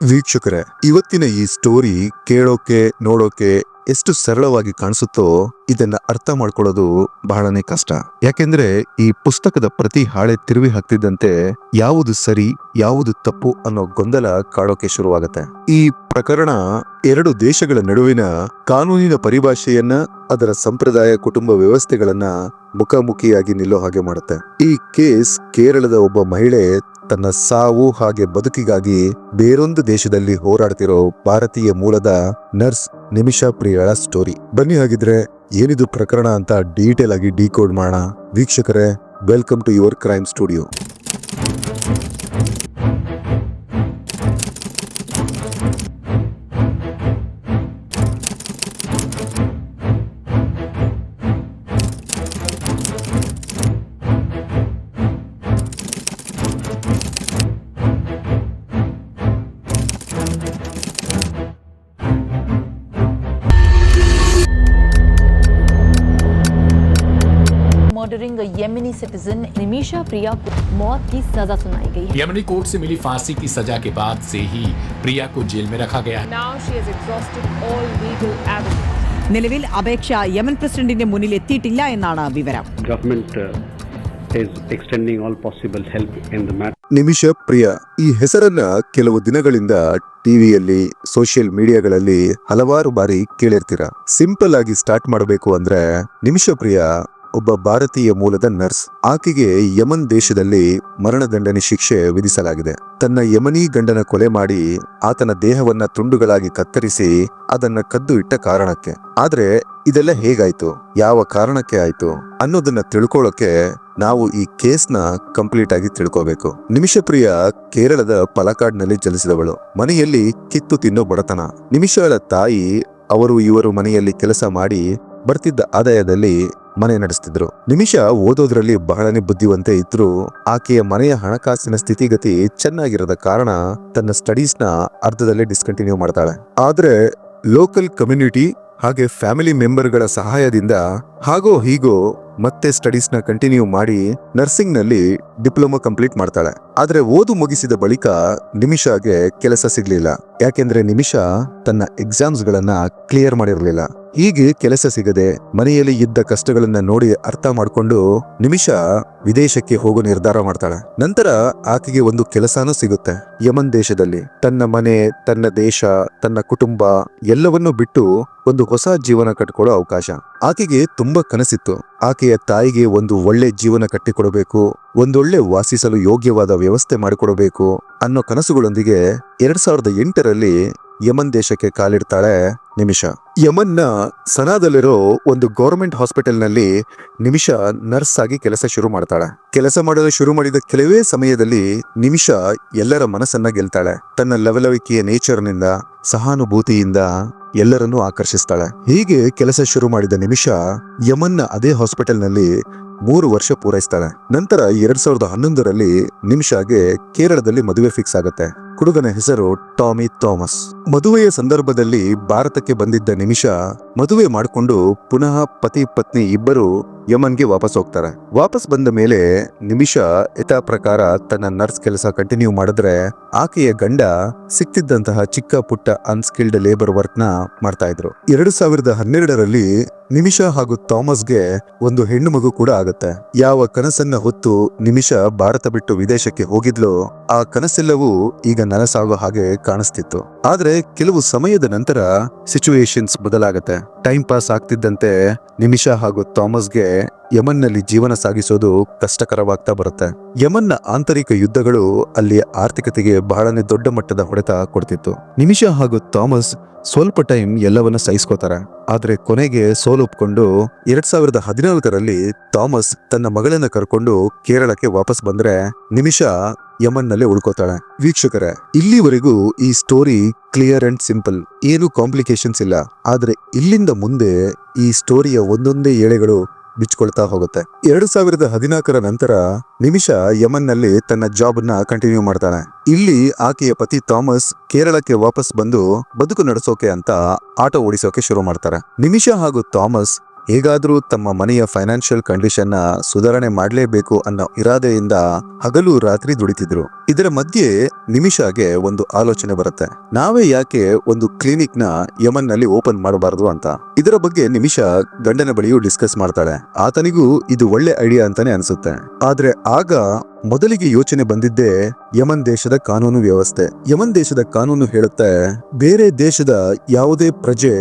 ವೀಕ್ಷಕರೇ, ಇವತ್ತಿನ ಈ ಸ್ಟೋರಿ ಕೇಳೋಕೆ, ನೋಡೋಕೆ ಎಷ್ಟು ಸರಳವಾಗಿ ಕಾಣಿಸುತ್ತೋ ಇದನ್ನ ಅರ್ಥ ಮಾಡ್ಕೊಳ್ಳೋದು ಬಹಳನೇ ಕಷ್ಟ. ಯಾಕೆಂದ್ರೆ ಈ ಪುಸ್ತಕದ ಪ್ರತಿ ಹಾಳೆ ತಿರುವಿ ಹಾಕ್ತಿದ್ದಂತೆ ಯಾವುದು ಸರಿ, ಯಾವುದು ತಪ್ಪು ಅನ್ನೋ ಗೊಂದಲ ಕಾಡೋಕೆ ಶುರುವಾಗುತ್ತೆ. ಈ ಪ್ರಕರಣ ಎರಡು ದೇಶಗಳ ನಡುವಿನ ಕಾನೂನಿನ ಪರಿಭಾಷೆಯನ್ನ, ಅದರ ಸಂಪ್ರದಾಯ ಕುಟುಂಬ ವ್ಯವಸ್ಥೆಗಳನ್ನ ಮುಖಾಮುಖಿಯಾಗಿ ನಿಲ್ಲೋ ಹಾಗೆ ಮಾಡುತ್ತೆ. ಈ ಕೇಸ್ ಕೇರಳದ ಒಬ್ಬ ಮಹಿಳೆ ತನ್ನ ಸಾವು ಹಾಗೆ ಬದುಕಿಗಾಗಿ ಬೇರೊಂದು ದೇಶದಲ್ಲಿ ಹೋರಾಡ್ತಿರೋ ಭಾರತೀಯ ಮೂಲದ ನರ್ಸ್ ನಿಮಿಷಾ ಪ್ರಿಯಳ ಸ್ಟೋರಿ. ಬನ್ನಿ ಹಾಗಿದ್ರೆ ಏನಿದು ಪ್ರಕರಣ ಅಂತ ಡೀಟೇಲ್ ಆಗಿ ಡಿಕೋಡ್ ಮಾಡೋಣ. ವೀಕ್ಷಕರೇ, welcome to your crime studio. Murdering a Yemeni citizen Nimisha Priya को मौत की सजा सुनाई गई है यमनी कोर्ट से मिली फांसी की सजा के बाद से ही प्रिया को जेल में रखा गया है Now she has exhausted all legal avenues. നിലവിൽ അപേക്ഷ യമൻ പ്രസിഡന്റിന്റെ മുന്നിൽ എത്തിയിട്ടില്ല എന്നാണ് വിവരം government uh, is extending all possible help in the matter. ನಿಮಿಷ ಪ್ರಿಯ ಈ ಹೆಸರನ್ನ ಕೆಲವು ದಿನಗಳಿಂದ ಟಿವಿಯಲ್ಲಿ ಸೋಷಿಯಲ್ ಮೀಡಿಯಾಗಳಲ್ಲಿ ಹಲವಾರು ಬಾರಿ ಕೇಳಿರ್ತೀರ ಸಿಂಪಲ್ ಆಗಿ ಸ್ಟಾರ್ಟ್ ಮಾಡಬೇಕು ಅಂದ್ರೆ ನಿಮಿಷ ಪ್ರಿಯ ಒಬ್ಬ ಭಾರತೀಯ ಮೂಲದ ನರ್ಸ್. ಆಕೆಗೆ ಯಮನ್ ದೇಶದಲ್ಲಿ ಮರಣದಂಡನೆ ಶಿಕ್ಷೆ ವಿಧಿಸಲಾಗಿದೆ. ತನ್ನ ಯಮನಿ ಗಂಡನ ಕೊಲೆ ಮಾಡಿ ಆತನ ದೇಹವನ್ನ ತುಂಡುಗಳಾಗಿ ಕತ್ತರಿಸಿ ಅದನ್ನ ಕದ್ದು ಇಟ್ಟ ಕಾರಣಕ್ಕೆ. ಆದ್ರೆ ಇದೆಲ್ಲ ಹೇಗಾಯ್ತು? ಯಾವ ಕಾರಣಕ್ಕೆ ಆಯ್ತು? ಅನ್ನೋದನ್ನ ತಿಳ್ಕೊಳ್ಳೋಕೆ ನಾವು ಈ ಕೇಸ್ನ ಕಂಪ್ಲೀಟ್ ಆಗಿ ತಿಳ್ಕೋಬೇಕು. ನಿಮಿಷಪ್ರಿಯ ಕೇರಳದ ಪಲಕಾಡ್ನಲ್ಲಿ ಜನಿಸಿದವಳು. ಮನೆಯಲ್ಲಿ ಕಿತ್ತು ತಿನ್ನೋ ಬಡತನ. ನಿಮಿಷಗಳ ತಾಯಿ ಅವರು ಇವರು ಮನೆಯಲ್ಲಿ ಕೆಲಸ ಮಾಡಿ ಬರ್ತಿದ್ದ ಆದಾಯದಲ್ಲಿ ಮನೆ ನಡೆಸ್ತಿದ್ರು. ನಿಮಿಷ ಓದೋದ್ರಲ್ಲಿ ಬಹಳನೇ ಬುದ್ಧಿವಂತೆ ಇದ್ರು ಆಕೆಯ ಮನೆಯ ಹಣಕಾಸಿನ ಸ್ಥಿತಿಗತಿ ಚೆನ್ನಾಗಿರದ ಕಾರಣ ತನ್ನ ಸ್ಟಡೀಸ್ನ ಅರ್ಧದಲ್ಲೇ ಡಿಸ್ಕಂಟಿನ್ಯೂ ಮಾಡ್ತಾಳೆ. ಆದ್ರೆ ಲೋಕಲ್ ಕಮ್ಯುನಿಟಿ ಹಾಗೆ ಫ್ಯಾಮಿಲಿ ಮೆಂಬರ್ಗಳ ಸಹಾಯದಿಂದ ಹಾಗೋ ಹೀಗೋ ಮತ್ತೆ ಸ್ಟಡೀಸ್ನ ಕಂಟಿನ್ಯೂ ಮಾಡಿ ನರ್ಸಿಂಗ್ನಲ್ಲಿ ಡಿಪ್ಲೊಮಾ ಕಂಪ್ಲೀಟ್ ಮಾಡ್ತಾಳೆ. ಆದ್ರೆ ಓದು ಮುಗಿಸಿದ ಬಳಿಕ ನಿಮಿಷಾಗೆ ಕೆಲಸ ಸಿಗ್ಲಿಲ್ಲ. ಯಾಕೆಂದ್ರೆ ನಿಮಿಷ ತನ್ನ ಎಕ್ಸಾಮ್ಸ್ ಗಳನ್ನ ಕ್ಲಿಯರ್ ಮಾಡಿರಲಿಲ್ಲ. ಹೀಗೆ ಕೆಲಸ ಸಿಗದೆ ಮನೆಯಲ್ಲಿ ಇದ್ದ ಕಷ್ಟಗಳನ್ನ ನೋಡಿ ಅರ್ಥ ಮಾಡಿಕೊಂಡು ನಿಮಿಷ ವಿದೇಶಕ್ಕೆ ಹೋಗೋ ನಿರ್ಧಾರ ಮಾಡ್ತಾಳೆ. ನಂತರ ಆಕೆಗೆ ಒಂದು ಕೆಲಸನೂ ಸಿಗುತ್ತೆ. ಯಮನ್ ದೇಶದಲ್ಲಿ ತನ್ನ ಮನೆ, ತನ್ನ ದೇಶ, ತನ್ನ ಕುಟುಂಬ ಎಲ್ಲವನ್ನೂ ಬಿಟ್ಟು ಒಂದು ಹೊಸ ಜೀವನ ಕಟ್ಕೊಳ್ಳೋ ಅವಕಾಶ. ಆಕೆಗೆ ತುಂಬಾ ಕನಸಿತ್ತು. ಆಕೆಯ ತಾಯಿಗೆ ಒಂದು ಒಳ್ಳೆ ಜೀವನ ಕಟ್ಟಿಕೊಡಬೇಕು, ಒಂದೊಳ್ಳೆ ವಾಸಿಸಲು ಯೋಗ್ಯವಾದ ವ್ಯವಸ್ಥೆ ಮಾಡಿಕೊಡಬೇಕು ಅನ್ನೋ ಕನಸುಗಳೊಂದಿಗೆ ಎರಡ್ ಸಾವಿರದ ಎಂಟರಲ್ಲಿ ಯಮನ್ ದೇಶಕ್ಕೆ ಕಾಲಿಡ್ತಾಳೆ ನಿಮಿಷ. ಯಮನ್ನ ಸನಾದಲ್ಲಿರೋ ಒಂದು ಗೌರ್ಮೆಂಟ್ ಹಾಸ್ಪಿಟಲ್ನಲ್ಲಿ ನಿಮಿಷ ನರ್ಸ್ ಆಗಿ ಕೆಲಸ ಶುರು ಮಾಡ್ತಾಳೆ. ಕೆಲಸ ಮಾಡಲು ಶುರು ಮಾಡಿದ ಕೆಲವೇ ಸಮಯದಲ್ಲಿ ನಿಮಿಷ ಎಲ್ಲರ ಮನಸ್ಸನ್ನ ಗೆಲ್ತಾಳೆ. ತನ್ನ ಲವಲವಿಕೆಯ ನೇಚರ್ನಿಂದ, ಸಹಾನುಭೂತಿಯಿಂದ ಎಲ್ಲರನ್ನೂ ಆಕರ್ಷಿಸ್ತಾಳೆ. ಹೀಗೆ ಕೆಲಸ ಶುರು ಮಾಡಿದ ನಿಮಿಷ ಯಮನ್ನ ಅದೇ ಹಾಸ್ಪಿಟಲ್ನಲ್ಲಿ ಮೂರು ವರ್ಷ ಪೂರೈಸ್ತಾಳೆ. ನಂತರ ಎರಡ್ ಸಾವಿರದ ಹನ್ನೊಂದರಲ್ಲಿ ನಿಮಿಷಾಗೆ ಕೇರಳದಲ್ಲಿ ಮದುವೆ ಫಿಕ್ಸ್ ಆಗತ್ತೆ. ಹುಡುಗನ ಹೆಸರು ಟಾಮಿ ಥಾಮಸ್. ಮದುವೆಯ ಸಂದರ್ಭದಲ್ಲಿ ಭಾರತಕ್ಕೆ ಬಂದಿದ್ದ ನಿಮಿಷ ಮದುವೆ ಮಾಡಿಕೊಂಡು ಪುನಃ ಪತಿ ಪತ್ನಿ ಇಬ್ಬರು ಯಮನ್ಗೆ ವಾಪಸ್ ಹೋಗ್ತಾರೆ. ವಾಪಸ್ ಬಂದ ಮೇಲೆ ನಿಮಿಷ ಯಥಾ ಪ್ರಕಾರ ತನ್ನ ನರ್ಸ್ ಕೆಲಸ ಕಂಟಿನ್ಯೂ ಮಾಡಿದ್ರೆ ಆಕೆಯ ಗಂಡ ಸಿಕ್ತಿದ್ದಂತಹ ಚಿಕ್ಕ ಪುಟ್ಟ ಅನ್ಸ್ಕಿಲ್ಡ್ ಲೇಬರ್ ವರ್ಕ್ನ ಮಾಡ್ತಾ ಇದ್ರು. ಎರಡು ಸಾವಿರದ ಹನ್ನೆರಡರಲ್ಲಿ ನಿಮಿಷ ಹಾಗೂ ಥಾಮಸ್ಗೆ ಒಂದು ಹೆಣ್ಣು ಮಗು ಕೂಡ ಆಗುತ್ತೆ. ಯಾವ ಕನಸನ್ನ ಹೊತ್ತು ನಿಮಿಷ ಭಾರತ ಬಿಟ್ಟು ವಿದೇಶಕ್ಕೆ ಹೋಗಿದ್ಲೋ ಆ ಕನಸೆಲ್ಲವೂ ಈಗ ನನಸಾಗೋ ಹಾಗೆ ಕಾಣಿಸ್ತಿತ್ತು. ಆದ್ರೆ ಕೆಲವು ಸಮಯದ ನಂತರ ಸಿಚುವೇಶನ್ಸ್ ಬದಲಾಗತ್ತೆ. ಟೈಮ್ ಪಾಸ್ ಆಗ್ತಿದ್ದಂತೆ ನಿಮಿಷ ಹಾಗೂ ಥಾಮಸ್ಗೆ ಯಮನ್ನಲ್ಲಿ ಜೀವನ ಸಾಗಿಸೋದು ಕಷ್ಟಕರವಾಗ್ತಾ ಬರುತ್ತೆ. ಯಮನ್ನ ಆಂತರಿಕ ಯುದ್ಧಗಳು ಅಲ್ಲಿ ಆರ್ಥಿಕತೆಗೆ ಬಹಳನೇ ದೊಡ್ಡ ಮಟ್ಟದ ಹೊಡೆತ ಕೊಡ್ತಿತ್ತು. ನಿಮಿಷ ಹಾಗೂ ಥಾಮಸ್ ಸ್ವಲ್ಪ ಟೈಮ್ ಎಲ್ಲವನ್ನ ಸಹಿಸ್ಕೋತಾರೆ. ಆದ್ರೆ ಕೊನೆಗೆ ಸೋಲೊಪ್ಕೊಂಡು ಎರಡ್ ಸಾವಿರದ ಹದಿನಾಲ್ಕರಲ್ಲಿ ಥಾಮಸ್ ತನ್ನ ಮಗಳನ್ನ ಕರ್ಕೊಂಡು ಕೇರಳಕ್ಕೆ ವಾಪಸ್ ಬಂದ್ರೆ ನಿಮಿಷ ಯಮನ್ನಲ್ಲೇ ಉಳ್ಕೋತಾಳೆ. ವೀಕ್ಷಕರೇ, ಇಲ್ಲಿವರೆಗೂ ಈ ಸ್ಟೋರಿ ಕ್ಲಿಯರ್ ಅಂಡ್ ಸಿಂಪಲ್ ಏನು ಕಾಂಪ್ಲಿಕೇಶನ್ಸ್ ಇಲ್ಲ. ಆದ್ರೆ ಇಲ್ಲಿಂದ ಮುಂದೆ ಈ ಸ್ಟೋರಿಯ ಒಂದೊಂದೇ ಎಳೆಗಳು ಬಿಚ್ಕೊಳ್ತಾ ಹೋಗುತ್ತೆ. ಎರಡು ಸಾವಿರದ ಹದಿನಾಲ್ಕರ ನಂತರ ನಿಮಿಷ ಯಮನ್ನಲ್ಲಿ ತನ್ನ ಜಾಬ್ನ ಕಂಟಿನ್ಯೂ ಮಾಡ್ತಾನೆ. ಇಲ್ಲಿ ಆಕೆಯ ಪತಿ ಥಾಮಸ್ ಕೇರಳಕ್ಕೆ ವಾಪಸ್ ಬಂದು ಬದುಕು ನಡೆಸೋಕೆ ಅಂತ ಆಟೋ ಓಡಿಸೋಕೆ ಶುರು ಮಾಡ್ತಾರೆ. ನಿಮಿಷ ಹಾಗೂ ಥಾಮಸ್ ಹೇಗಾದ್ರೂ ತಮ್ಮ ಮನೆಯ ಫೈನಾನ್ಷಿಯಲ್ ಕಂಡೀಷನ್ನ ಸುಧಾರಣೆ ಮಾಡಲೇಬೇಕು ಅನ್ನೋ ಇರಾದೆಯಿಂದ ಹಗಲು ರಾತ್ರಿ ದುಡಿತಿದ್ರು. ಇದರ ಮಧ್ಯೆ ನಿಮಿಷಾಗೆ ಒಂದು ಆಲೋಚನೆ ಬರುತ್ತೆ. ನಾವೇ ಯಾಕೆ ಒಂದು ಕ್ಲಿನಿಕ್ನ ಯಮನ್ನಲ್ಲಿ ಓಪನ್ ಮಾಡಬಾರದು ಅಂತ? ಇದರ ಬಗ್ಗೆ ನಿಮಿಷ ಗಂಡನ ಬಳಿಯೂ ಡಿಸ್ಕಸ್ ಮಾಡ್ತಾಳೆ. ಆತನಿಗೂ ಇದು ಒಳ್ಳೆ ಐಡಿಯಾ ಅಂತಾನೆ ಅನ್ಸುತ್ತೆ. ಆದ್ರೆ ಆಗ ಮೊದಲಿಗೆ ಯೋಚನೆ ಬಂದಿದ್ದೇ ಯಮನ್ ದೇಶದ ಕಾನೂನು ವ್ಯವಸ್ಥೆ. ಯಮನ್ ದೇಶದ ಕಾನೂನು ಹೇಳುತ್ತೆ, ಬೇರೆ ದೇಶದ ಯಾವುದೇ ಪ್ರಜೆ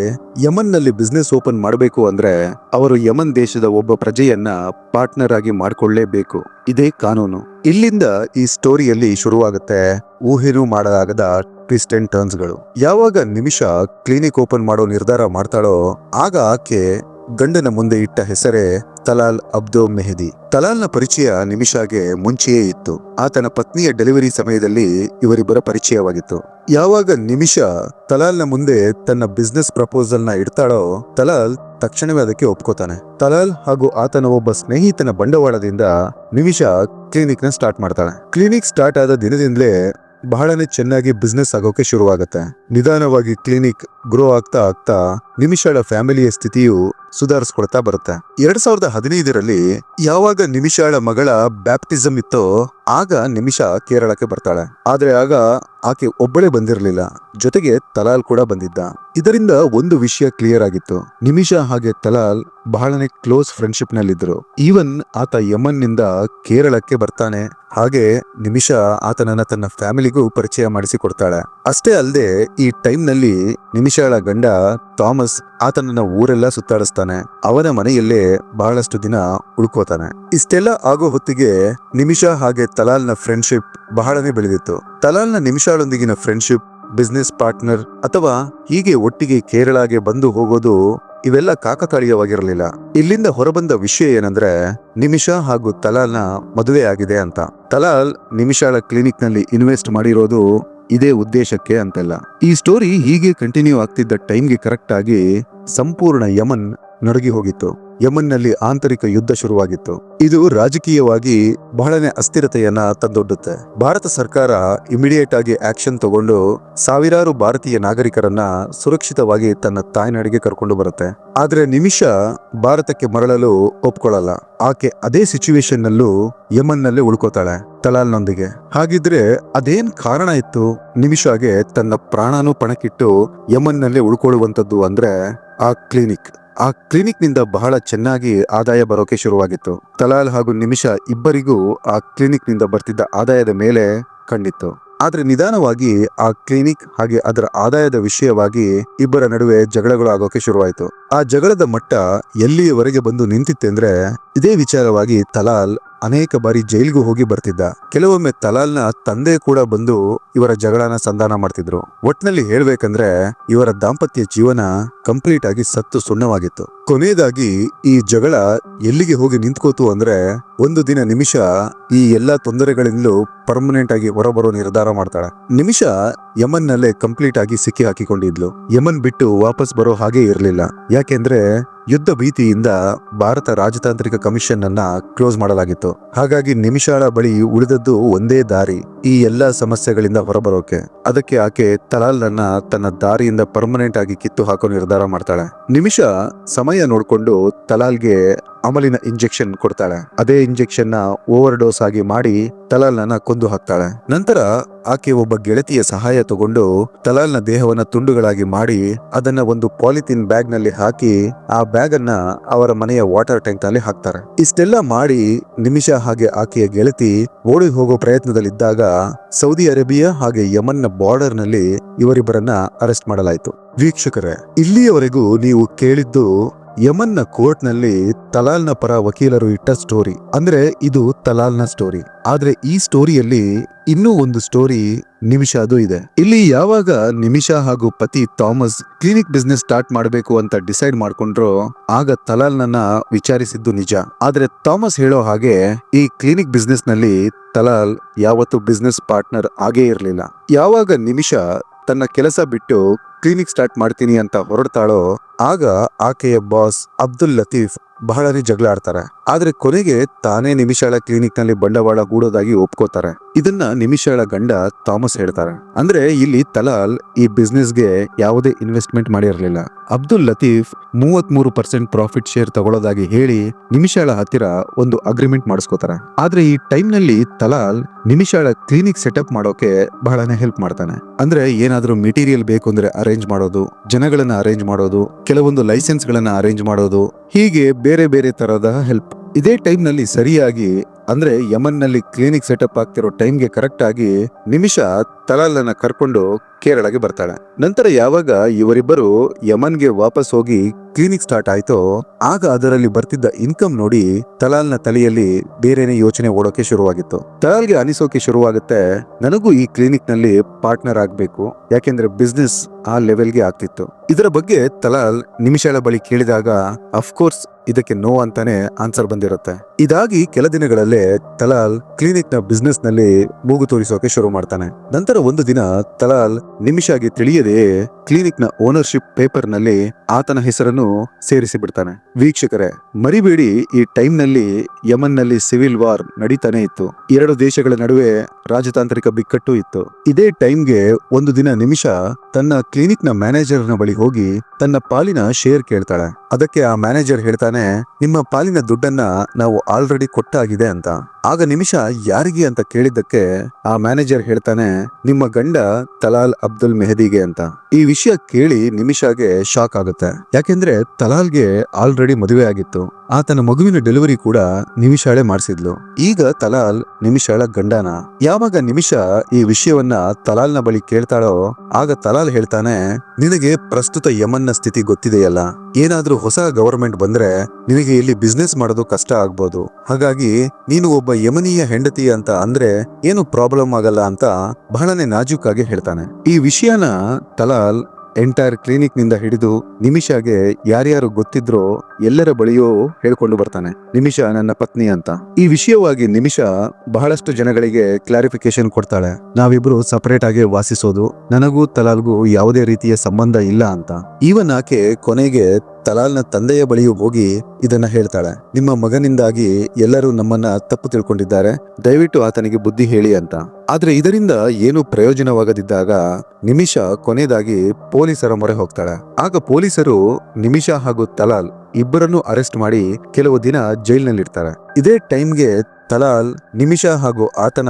ಯಮನ್ನಲ್ಲಿ ಬಿಸ್ನೆಸ್ ಓಪನ್ ಮಾಡಬೇಕು ಅಂದ್ರೆ ಅವರು ಯಮನ್ ದೇಶದ ಒಬ್ಬ ಪ್ರಜೆಯನ್ನ ಪಾರ್ಟ್ನರ್ ಆಗಿ ಮಾಡ್ಕೊಳ್ಳೇಬೇಕು. ಇದೇ ಕಾನೂನು. ಇಲ್ಲಿಂದ ಈ ಸ್ಟೋರಿಯಲ್ಲಿ ಶುರುವಾಗುತ್ತೆ ಊಹೆನೂ ಮಾಡಲಾಗದ ಟ್ವಿಸ್ಟ್ ಅಂಡ್ ಟರ್ನ್ಸ್ಗಳು. ಯಾವಾಗ ನಿಮಿಷ ಕ್ಲಿನಿಕ್ ಓಪನ್ ಮಾಡೋ ನಿರ್ಧಾರ ಮಾಡ್ತಾಳೋ, ಆಗ ಆಕೆ ಗಂಡನ ಮುಂದೆ ಇಟ್ಟ ಹೆಸರೇ ತಲಾಲ್ ಅಬ್ದೋ ಮೆಹದಿ. ತಲಾಲ್ನ ಪರಿಚಯ ನಿಮಿಷಾಗೆ ಮುಂಚೆಯೇ ಇತ್ತು. ಆತನ ಪತ್ನಿಯ ಡೆಲಿವರಿ ಸಮಯದಲ್ಲಿ ಇವರಿಬ್ಬರ ಪರಿಚಯವಾಗಿತ್ತು. ಯಾವಾಗ ನಿಮಿಷ ತಲಾಲ್ನ ಮುಂದೆ ತನ್ನ ಬಿಸ್ನೆಸ್ ಪ್ರಪೋಸಲ್ನ ಇಡ್ತಾಳೋ, ತಲಾಲ್ ತಕ್ಷಣವೇ ಅದಕ್ಕೆ ಒಪ್ಕೋತಾನೆ. ತಲಾಲ್ ಹಾಗೂ ಆತನ ಒಬ್ಬ ಸ್ನೇಹಿತನ ಬಂಡವಾಳದಿಂದ ನಿಮಿಷ ಕ್ಲಿನಿಕ್ನ ಸ್ಟಾರ್ಟ್ ಮಾಡ್ತಾಳೆ. ಕ್ಲಿನಿಕ್ ಸ್ಟಾರ್ಟ್ ಆದ ದಿನದಿಂದಲೇ ಬಹಳನೇ ಚೆನ್ನಾಗಿ ಬಿಸ್ನೆಸ್ ಆಗೋಕೆ ಶುರುವಾಗುತ್ತೆ. ನಿಧಾನವಾಗಿ ಕ್ಲಿನಿಕ್ ಗ್ರೋ ಆಗ್ತಾ ಆಗ್ತಾ ನಿಮಿಷಾಳ ಫ್ಯಾಮಿಲಿಯ ಸ್ಥಿತಿಯು ಸುಧಾರಿಸ್ಕೊಳ್ತಾ ಬರುತ್ತೆ. ಎರಡ್ ಸಾವಿರದ ಹದಿನೈದರಲ್ಲಿ ಯಾವಾಗ ನಿಮಿಷಾಳ ಮಗಳ ಬ್ಯಾಪ್ಟಿಸಮ್ ಇತ್ತೋ ಆಗ ನಿಮಿಷ ಕೇರಳಕ್ಕೆ ಬರ್ತಾಳೆ. ಆದ್ರೆ ಆಗ ಆಕೆ ಒಬ್ಬಳೇ ಬಂದಿರಲಿಲ್ಲ. ಜೊತೆಗೆ ತಲಾಲ್ ಕೂಡ ಬಂದಿದ್ದ. ಇದರಿಂದ ಒಂದು ವಿಷಯ ಕ್ಲಿಯರ್ ಆಗಿತ್ತು. ನಿಮಿಷ ಹಾಗೆ ತಲಾಲ್ ಬಹಳನೇ ಕ್ಲೋಸ್ ಫ್ರೆಂಡ್ಶಿಪ್ ನಲ್ಲಿದ್ರು. ಈವನ್ ಆತ ಯಮನ್ನಿಂದ ಕೇರಳಕ್ಕೆ ಬರ್ತಾನೆ. ಹಾಗೆ ನಿಮಿಷ ಆತನನ್ನ ತನ್ನ ಫ್ಯಾಮಿಲಿಗೂ ಪರಿಚಯ ಮಾಡಿಸಿಕೊಡ್ತಾಳೆ. ಅಷ್ಟೇ ಅಲ್ಲದೆ ಈ ಟೈಮ್ನಲ್ಲಿ ಗಂಡ ಥಾಮಸ್ ಆತನನ್ನ ಊರೆಲ್ಲ ಸುತ್ತಾಡಿಸ್ತಾನೆ. ಅವನ ಮನೆಯಲ್ಲೇ ಬಹಳಷ್ಟು ದಿನ ಉಳ್ಕೋತಾನೆ. ಇಷ್ಟೆಲ್ಲ ಆಗೋ ಹೊತ್ತಿಗೆ ನಿಮಿಷ ಹಾಗೆ ತಲಾಲ್ನ ಫ್ರೆಂಡ್ಶಿಪ್ ಬಹಳನೇ ಬೆಳೆದಿತ್ತು. ತಲಾಲ್ನ ನಿಮಿಷಾಳೊಂದಿಗಿನ ಫ್ರೆಂಡ್ಶಿಪ್ ಬಿಸ್ನೆಸ್ ಪಾರ್ಟ್ನರ್ ಅಥವಾ ಹೀಗೆ ಒಟ್ಟಿಗೆ ಕೇರಳಗೆ ಬಂದು ಹೋಗೋದು ಇವೆಲ್ಲ ಕಾಕತಾಳೀಯವಾಗಿರಲಿಲ್ಲ. ಇಲ್ಲಿಂದ ಹೊರಬಂದ ವಿಷಯ ಏನಂದ್ರೆ ನಿಮಿಷ ಹಾಗೂ ತಲಾಲ್ನ ಮದುವೆ ಆಗಿದೆ ಅಂತ. ತಲಾಲ್ ನಿಮಿಷಾಳ ಕ್ಲಿನಿಕ್ನಲ್ಲಿ ಇನ್ವೆಸ್ಟ್ ಮಾಡಿರೋದು ಇದೇ ಉದ್ದೇಶಕ್ಕೆ ಅಂತೆಲ್ಲ. ಈ ಸ್ಟೋರಿ ಹೀಗೆ ಕಂಟಿನ್ಯೂ ಆಗ್ತಿದ್ದ ಟೈಮ್ಗೆ ಕರೆಕ್ಟ್ ಆಗಿ ಸಂಪೂರ್ಣ ಯಮನ್ ನಡುಗಿ ಹೋಗಿತ್ತು. ಯಮನ್ನಲ್ಲಿ ಆಂತರಿಕ ಯುದ್ಧ ಶುರುವಾಗಿತ್ತು. ಇದು ರಾಜಕೀಯವಾಗಿ ಬಹಳನೇ ಅಸ್ಥಿರತೆಯನ್ನ ತಂದೊಡ್ಡುತ್ತೆ. ಭಾರತ ಸರ್ಕಾರ ಇಮಿಡಿಯೇಟ್ ಆಗಿ ಆಕ್ಷನ್ ತಗೊಂಡು ಸಾವಿರಾರು ಭಾರತೀಯ ನಾಗರಿಕರನ್ನ ಸುರಕ್ಷಿತವಾಗಿ ತನ್ನ ತಾಯ್ನಾಡಿಗೆ ಕರ್ಕೊಂಡು ಬರುತ್ತೆ. ಆದ್ರೆ ನಿಮಿಷ ಭಾರತಕ್ಕೆ ಮರಳಲು ಒಪ್ಕೊಳ್ಳಲ್ಲ. ಆಕೆ ಅದೇ ಸಿಚುವೇಶನ್ ನಲ್ಲೂ ಯಮನ್ನಲ್ಲೇ ಉಳ್ಕೋತಾಳೆ ತಲಾಲ್ನೊಂದಿಗೆ ಹಾಗಿದ್ರೆ ಅದೇನ್ ಕಾರಣ ಇತ್ತು? ನಿಮಿಷಾಗೆ ತನ್ನ ಪ್ರಾಣನೂ ಪಣಕ್ಕಿಟ್ಟು ಯಮನ್ನಲ್ಲೇ ಉಳ್ಕೊಳ್ಳುವಂತದ್ದು ಅಂದ್ರೆ ಆ ಕ್ಲಿನಿಕ್ ಆ ಕ್ಲಿನಿಕ್ನಿಂದ ಬಹಳ ಚೆನ್ನಾಗಿ ಆದಾಯ ಬರೋಕೆ ಶುರುವಾಗಿತ್ತು. ತಲಾಲ್ ಹಾಗೂ ನಿಮಿಷ ಇಬ್ಬರಿಗೂ ಆ ಕ್ಲಿನಿಕ್ನಿಂದ ಬರ್ತಿದ್ದ ಆದಾಯದ ಮೇಲೆ ಕಂಡಿತ್ತು ಆದರೆ ನಿಧಾನವಾಗಿ ಆ ಕ್ಲಿನಿಕ್ ಹಾಗೆ ಅದರ ಆದಾಯದ ವಿಷಯವಾಗಿ ಇಬ್ಬರ ನಡುವೆ ಜಗಳಗಳು ಆಗೋಕೆ ಶುರುವಾಯಿತು. ಆ ಜಗಳದ ಮಟ್ಟ ಎಲ್ಲಿಯವರೆಗೆ ಬಂದು ನಿಂತಿತ್ತೆಂದ್ರೆ, ಇದೇ ವಿಚಾರವಾಗಿ ತಲಾಲ್ ಅನೇಕ ಬಾರಿ ಜೈಲ್ಗೂ ಹೋಗಿ ಬರ್ತಿದ್ದ. ಕೆಲವೊಮ್ಮೆ ತಲಾಲ್ನ ತಂದೆ ಕೂಡ ಬಂದು ಇವರ ಜಗಳನ ಸಂಧಾನ ಮಾಡ್ತಿದ್ರು. ಒಟ್ನಲ್ಲಿ ಹೇಳ್ಬೇಕಂದ್ರೆ ಇವರ ದಾಂಪತ್ಯ ಜೀವನ ಕಂಪ್ಲೀಟ್ ಆಗಿ ಸತ್ತು ಸುಣ್ಣವಾಗಿತ್ತು. ಕೊನೆಯದಾಗಿ ಈ ಜಗಳ ಎಲ್ಲಿಗೆ ಹೋಗಿ ನಿಂತ್ಕೋತು ಅಂದ್ರೆ ಒಂದು ದಿನ ನಿಮಿಷ ಈ ಎಲ್ಲಾ ತೊಂದರೆಗಳಿಂದಲೂ ಪರ್ಮನೆಂಟ್ ಆಗಿ ಹೊರಬರೋ ನಿರ್ಧಾರ ಮಾಡ್ತಾಳೆ. ನಿಮಿಷ ಯಮನ್ ನಲ್ಲೇ ಕಂಪ್ಲೀಟ್ ಆಗಿ ಸಿಕ್ಕಿ ಹಾಕಿಕೊಂಡಿದ್ಲು. ಯಮನ್ ಬಿಟ್ಟು ವಾಪಸ್ ಬರೋ ಹಾಗೆ ಇರಲಿಲ್ಲ. ಯಾಕೆಂದ್ರೆ ಯುದ್ಧ ಭೀತಿಯಿಂದ ಭಾರತ ರಾಜತಾಂತ್ರಿಕ ಕಮಿಷನ್ ಅನ್ನ ಕ್ಲೋಸ್ ಮಾಡಲಾಗಿತ್ತು. ಹಾಗಾಗಿ ನಿಮಿಷಾಳ ಬಳಿ ಉಳಿದದ್ದು ಒಂದೇ ದಾರಿ. ಈ ಎಲ್ಲಾ ಸಮಸ್ಯೆಗಳಿಂದ ಹೊರಬರೋಕೆ, ಅದಕ್ಕೆ ಆಕೆ ತಲಾಲ್ನನ್ನ ತನ್ನ ದಾರಿಯಿಂದ ಪರ್ಮನೆಂಟ್ ಆಗಿ ಕಿತ್ತು ಹಾಕೋ ನಿರ್ಧಾರ ಮಾಡ್ತಾಳೆ. ನಿಮಿಷ ಸಮಯ ನೋಡ್ಕೊಂಡು ತಲಾಲ್ಗೆ ಅಮಲಿನ ಇಂಜೆಕ್ಷನ್ ಕೊಡ್ತಾಳೆ. ಅದೇ ಇಂಜೆಕ್ಷನ್ನ ಓವರ್ ಡೋಸ್ ಆಗಿ ಮಾಡಿ ತಲಾಲ್ನ ಕೊಂದು ಹಾಕ್ತಾಳೆ. ನಂತರ ಆಕೆ ಒಬ್ಬ ಗೆಳತಿಯ ಸಹಾಯ ತಗೊಂಡು ತಲಾಲ್ನ ದೇಹವನ್ನ ತುಂಡುಗಳಾಗಿ ಮಾಡಿ ಅದನ್ನ ಒಂದು ಪಾಲಿಥಿನ್ ಬ್ಯಾಗ್ನಲ್ಲಿ ಹಾಕಿ ಆ ಬ್ಯಾಗ್ ಅನ್ನ ಅವರ ಮನೆಯ ವಾಟರ್ ಟ್ಯಾಂಕ್ನಲ್ಲಿ ಹಾಕ್ತಾರೆ. ಇಷ್ಟೆಲ್ಲ ಮಾಡಿ ನಿಮಿಷ ಹಾಗೆ ಆಕೆಯ ಗೆಳತಿ ಓಡಿ ಹೋಗೋ ಪ್ರಯತ್ನದಲ್ಲಿದ್ದಾಗ ಸೌದಿ ಅರೇಬಿಯಾ ಹಾಗೆ ಯಮನ್ನ ಬಾರ್ಡರ್ನಲ್ಲಿ ಇವರಿಬ್ಬರನ್ನ ಅರೆಸ್ಟ್ ಮಾಡಲಾಯಿತು. ವೀಕ್ಷಕರೇ ಇಲ್ಲಿಯವರೆಗೂ ನೀವು ಕೇಳಿದ್ದು ಯಮನ್ನ ಕೋರ್ಟ್ನಲ್ಲಿ ತಲಾಲ್ನ ಪರ ವಕೀಲರು ಇಟ್ಟ ಸ್ಟೋರಿ. ಅಂದ್ರೆ ಇದು ತಲಾಲ್ನ ಸ್ಟೋರಿ. ಆದ್ರೆ ಈ ಸ್ಟೋರಿಯಲ್ಲಿ ಇನ್ನೂ ಒಂದು ಸ್ಟೋರಿ ನಿಮಿಷಾದು ಇದೆ. ಇಲ್ಲಿ ಯಾವಾಗ ನಿಮಿಷಾ ಹಾಗೂ ಪತಿ ಥಾಮಸ್ ಕ್ಲಿನಿಕ್ ಬಿಸ್ನೆಸ್ ಸ್ಟಾರ್ಟ್ ಮಾಡಬೇಕು ಅಂತ ಡಿಸೈಡ್ ಮಾಡ್ಕೊಂಡ್ರು ಆಗ ತಲಾಲ್ನನ್ನ ವಿಚಾರಿಸಿದ್ದು ನಿಜ. ಆದ್ರೆ ಥಾಮಸ್ ಹೇಳೋ ಹಾಗೆ ಈ ಕ್ಲಿನಿಕ್ ಬಿಸ್ನೆಸ್ನಲ್ಲಿ ತಲಾಲ್ ಯಾವತ್ತು ಬಿಸ್ನೆಸ್ ಪಾರ್ಟ್ನರ್ ಆಗೇ ಇರಲಿಲ್ಲ. ಯಾವಾಗ ನಿಮಿಷ ತನ್ನ ಕೆಲಸ ಬಿಟ್ಟು ಕ್ಲಿನಿಕ್ ಸ್ಟಾರ್ಟ್ ಮಾಡ್ತೀನಿ ಅಂತ ಹೊರಡ್ತಾಳೋ ಆಗ ಆಕೆಯ ಬಾಸ್ ಅಬ್ದುಲ್ ಲತೀಫ್ ಬಹಳನೇ ಜಗಳ ಆಡ್ತಾರೆ ಆದ್ರೆ ಕೊನೆಗೆ ತಾನೇ ನಿಮಿಷಾಳ ಕ್ಲಿನಿಕ್ನಲ್ಲಿ ಬಂಡವಾಳ ಹೂಡೋದಾಗಿ ಒಪ್ಕೋತಾರೆ. ಇದನ್ನ ನಿಮಿಷಾಳ ಗಂಡ ಥಾಮಸ್ ಹೇಳ್ತಾರೆ. ಅಂದ್ರೆ ಇಲ್ಲಿ ತಲಾಲ್ ಈ ಬಿಸ್ನೆಸ್ಗೆ ಯಾವುದೇ ಇನ್ವೆಸ್ಟ್ಮೆಂಟ್ ಮಾಡಿರಲಿಲ್ಲ. ಅಬ್ದುಲ್ ಲತೀಫ್ ಮೂವತ್ ಮೂರು ಪರ್ಸೆಂಟ್ ಪ್ರಾಫಿಟ್ ಶೇರ್ ತಗೊಳ್ಳೋದಾಗಿ ಹೇಳಿ ನಿಮಿಷಾಳ ಹತ್ತಿರ ಒಂದು ಅಗ್ರಿಮೆಂಟ್ ಮಾಡಿಸ್ಕೋತಾರೆ. ಆದ್ರೆ ಈ ಟೈಮ್ನಲ್ಲಿ ತಲಾಲ್ ನಿಮಿಷಾಳ ಕ್ಲಿನಿಕ್ ಸೆಟಪ್ ಮಾಡೋಕೆ ಬಹಳನೇ ಹೆಲ್ಪ್ ಮಾಡ್ತಾನೆ. ಅಂದ್ರೆ ಏನಾದ್ರೂ ಮೆಟೀರಿಯಲ್ ಬೇಕು ಅಂದ್ರೆ ಅರೇಂಜ್ ಮಾಡೋದು, ಜನಗಳನ್ನ ಅರೇಂಜ್ ಮಾಡೋದು, ಕೆಲವೊಂದು ಲೈಸೆನ್ಸ್ ಗಳನ್ನ ಅರೇಂಜ್ ಮಾಡೋದು, ಹೀಗೆ ಬೇರೆ ಬೇರೆ ತರಹದ ಹೆಲ್ಪ್ ಇದೇ ಟೈಮ್ನಲ್ಲಿ ಸರಿಯಾಗಿ, ಅಂದ್ರೆ ಯಮನ್ನಲ್ಲಿ ಕ್ಲಿನಿಕ್ ಸೆಟಪ್ ಆಗ್ತಿರೋ ಟೈಮ್ಗೆ ಕರೆಕ್ಟ್ ಆಗಿ ನಿಮಿಷ ತಲಾಲನ್ನ ಕರ್ಕೊಂಡು ಕೇರಳಗೆ ಬರ್ತಾಳೆ. ನಂತರ ಯಾವಾಗ ಇವರಿಬ್ಬರು ಯಮನ್ಗೆ ವಾಪಸ್ ಹೋಗಿ ಕ್ಲಿನಿಕ್ ಸ್ಟಾರ್ಟ್ ಆಯ್ತೋ, ಆಗ ಅದರಲ್ಲಿ ಬರ್ತಿದ್ದ ಇನ್ಕಮ್ ನೋಡಿ ತಲಾಲ್ನ ತಲೆಯಲ್ಲಿ ಬೇರೆನೆ ಯೋಚನೆ ಓಡೋಕೆ ಶುರುವಾಗಿತ್ತು. ತಲಾಲ್ಗೆ ಅನಿಸೋಕೆ ಶುರುವಾಗುತ್ತೆ, ನನಗೂ ಈ ಕ್ಲಿನಿಕ್ನಲ್ಲಿ ಪಾರ್ಟ್ನರ್ ಆಗ್ಬೇಕು, ಯಾಕೆಂದ್ರೆ ಬಿಸ್ನೆಸ್ ಆ ಲೆವೆಲ್ಗೆ ಆಗ್ತಿತ್ತು. ಇದರ ಬಗ್ಗೆ ತಲಾಲ್ ನಿಮಿಷಗಳ ಬಳಿ ಕೇಳಿದಾಗ ಅಫ್ಕೋರ್ಸ್ ಇದಕ್ಕೆ ನೋ ಅಂತಾನೆ ಆನ್ಸರ್ ಬಂದಿರುತ್ತೆ. ಇದಾಗಿ ಕೆಲ ದಿನಗಳಲ್ಲೇ ತಲಾಲ್ ಕ್ಲಿನಿಕ್ನ ಬಿಸ್ನೆಸ್ನಲ್ಲಿ ಮೂಗು ತೋರಿಸೋಕೆ ಶುರು ಮಾಡ್ತಾನೆ. ನಂತರ ಒಂದು ದಿನ ತಲಾಲ್ ನಿಮಿಷಾಗಿ ತಿಳಿಯದೆ ಕ್ಲಿನಿಕ್ನ ಓನರ್ಶಿಪ್ ಪೇಪರ್ನಲ್ಲಿ ಆತನ ಹೆಸರನ್ನು ಸೇರಿಸಿ ಬಿಡ್ತಾನೆ. ವೀಕ್ಷಕರೇ, ಮರಿಬೇಡಿ, ಈ ಟೈಮ್ನಲ್ಲಿ ಯಮನ್ನಲ್ಲಿ ಸಿವಿಲ್ ವಾರ್ ನಡೀತಾನೆ ಇತ್ತು. ಎರಡು ದೇಶಗಳ ನಡುವೆ ರಾಜತಾಂತ್ರಿಕ ಬಿಕ್ಕಟ್ಟು ಇತ್ತು. ಇದೇ ಟೈಮ್ಗೆ ಒಂದು ದಿನ ನಿಮಿಷ ತನ್ನ ಕ್ಲಿನಿಕ್ನ ಮ್ಯಾನೇಜರ್ನ ಬಳಿ ಹೋಗಿ ತನ್ನ ಪಾಲಿನ ಶೇರ್ ಕೇಳ್ತಾಳೆ. ಅದಕ್ಕೆ ಆ ಮ್ಯಾನೇಜರ್ ಹೇಳ್ತಾನೆ, ನಿಮ್ಮ ಪಾಲಿನ ದುಡ್ಡನ್ನ ನಾವು ಆಲ್ರೆಡಿ ಕೊಟ್ಟಾಗಿದೆ ಅಂತ. ಆಗ ನಿಮಿಷ ಯಾರಿಗೆ ಅಂತ ಕೇಳಿದ್ದಕ್ಕೆ ಆ ಮ್ಯಾನೇಜರ್ ಹೇಳ್ತಾನೆ, ನಿಮ್ಮ ಗಂಡ ತಲಾಲ್ ಅಬ್ದುಲ್ ಮೆಹದಿಗೆ ಅಂತ. ಈ ಕೇಳಿ ನಿಮಿಷಾಗೆ ಶಾಕ್ ಆಗುತ್ತೆ. ಯಾಕೆಂದ್ರೆ ತಲಾಲ್ಗೆ ಆಲ್ರೆಡಿ ಮದುವೆ ಆಗಿತ್ತು. ಆತನ ಮಗುವಿನ ಡೆಲಿವರಿ ಕೂಡ ನಿಮಿಷಾಳೆ ಮಾಡಿಸಿದ್ಲು. ಈಗ ತಲಾಲ್ ನಿಮಿಷಾಳ ಗಂಡನ. ಯಾವಾಗ ನಿಮಿಷ ಈ ವಿಷಯವನ್ನ ತಲಾಲ್ನ ಬಳಿ ಕೇಳ್ತಾಳೋ, ಆಗ ತಲಾಲ್ ಹೇಳ್ತಾನೆ, ನಿನಗೆ ಪ್ರಸ್ತುತ ಯಮನ್ನ ಸ್ಥಿತಿ ಗೊತ್ತಿದೆಯಲ್ಲ. ಏನಾದ್ರೂ ಹೊಸ ಗವರ್ಮೆಂಟ್ ಬಂದ್ರೆ ನಿನಗೆ ಇಲ್ಲಿ ಬಿಸ್ನೆಸ್ ಮಾಡೋದು ಕಷ್ಟ ಆಗ್ಬೋದು. ಹಾಗಾಗಿ ನೀನು ಒಬ್ಬ ಯಮನೀಯ ಹೆಂಡತಿ ಅಂತ ಅಂದ್ರೆ ಏನು ಪ್ರಾಬ್ಲಮ್ ಆಗಲ್ಲ ಅಂತ ಬಹಳನೇ ನಾಜೂಕಾಗಿ ಹೇಳ್ತಾನೆ. ಈ ವಿಷಯನ ತಲಾಲ್ ಎಂಟೈರ್ ಕ್ಲಿನಿಕ್ನಿಂದ ಹಿಡಿದು ನಿಮಿಷಾಗೆ ಯಾರ್ಯಾರು ಗೊತ್ತಿದ್ರೋ ಎಲ್ಲರ ಬಳಿಯೂ ಹೇಳ್ಕೊಂಡು ಬರ್ತಾನೆ. ನಿಮಿಷ ನನ್ನ ಪತ್ನಿ ಅಂತ. ಈ ವಿಷಯವಾಗಿ ನಿಮಿಷ ಬಹಳಷ್ಟು ಜನಗಳಿಗೆ ಕ್ಲಾರಿಫಿಕೇಶನ್ ಕೊಡ್ತಾಳೆ. ನಾವಿಬ್ರು ಸಪರೇಟ್ ಆಗಿ ವಾಸಿಸೋದು, ನನಗೂ ತಲಾಲ್ಗೂ ಯಾವುದೇ ರೀತಿಯ ಸಂಬಂಧ ಇಲ್ಲ ಅಂತ. ಈವನ್ ಆಕೆ ಕೊನೆಗೆ ತಲಾಲ್ನ ತಂದೆಯ ಬಳಿಯೂ ಹೋಗಿ ಇದನ್ನ ಹೇಳ್ತಾಳೆ. ನಿಮ್ಮ ಮಗನಿಂದಾಗಿ ಎಲ್ಲರೂ ನಮ್ಮನ್ನ ತಪ್ಪು ತಿಳ್ಕೊಂಡಿದ್ದಾರೆ. ದಯವಿಟ್ಟು ಆತನಿಗೆ ಬುದ್ಧಿ ಹೇಳಿ ಅಂತ. ಆದ್ರೆ ಇದರಿಂದ ಏನು ಪ್ರಯೋಜನವಾಗದಿದ್ದಾಗ ನಿಮಿಷ ಕೊನೆಯದಾಗಿ ಪೊಲೀಸರ ಮೊರೆ ಹೋಗ್ತಾಳೆ. ಆಗ ಪೊಲೀಸರು ನಿಮಿಷ ಹಾಗೂ ತಲಾಲ್ ಇಬ್ಬರನ್ನು ಅರೆಸ್ಟ್ ಮಾಡಿ ಕೆಲವು ದಿನ ಜೈಲ್ನಲ್ಲಿಡ್ತಾರೆ ಇದೇ ಟೈಮ್ಗೆ ತಲಾಲ್ ನಿಮಿಷ ಹಾಗೂ ಆತನ